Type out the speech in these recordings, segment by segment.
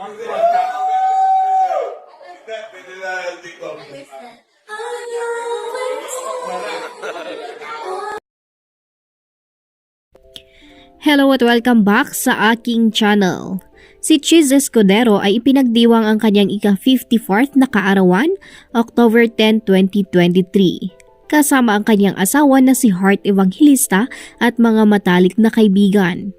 Ang ganda ka. Hello at welcome back sa aking channel. Si Cheese Escudero ay ipinagdiwang ang kanyang ika-54th na kaarawan, October 10, 2023 kasama ang kanyang asawa na si Hart Evangelista at mga matalik na kaibigan.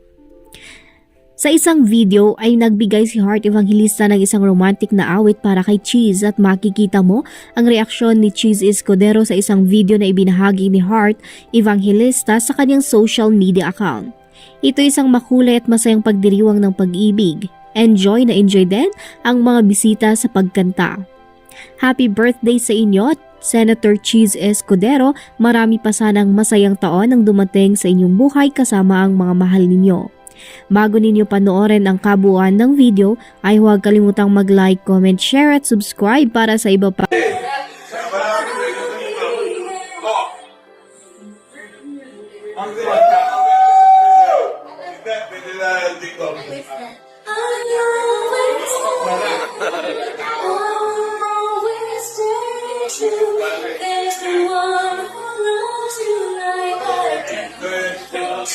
Sa isang video ay nagbigay si Heart Evangelista ng isang romantic na awit para kay Cheese at makikita mo ang reaksyon ni Cheese Escudero sa isang video na ibinahagi ni Heart Evangelista sa kanyang social media account. Ito isang makulay at masayang pagdiriwang ng pag-ibig. Enjoy na enjoy din ang mga bisita sa pagkanta. Happy birthday sa inyo, Senator Cheese Escudero. Marami pa sanang masayang taon ang dumating sa inyong buhay kasama ang mga mahal ninyo. Bago ninyo panoorin ang kabuuan ng video, ay huwag kalimutang mag-like, comment, share at subscribe para sa iba pa.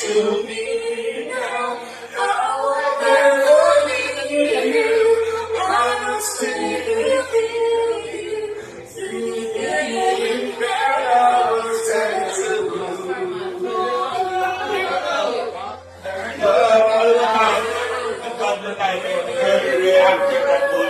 To me. เรียนที่กระตุ้น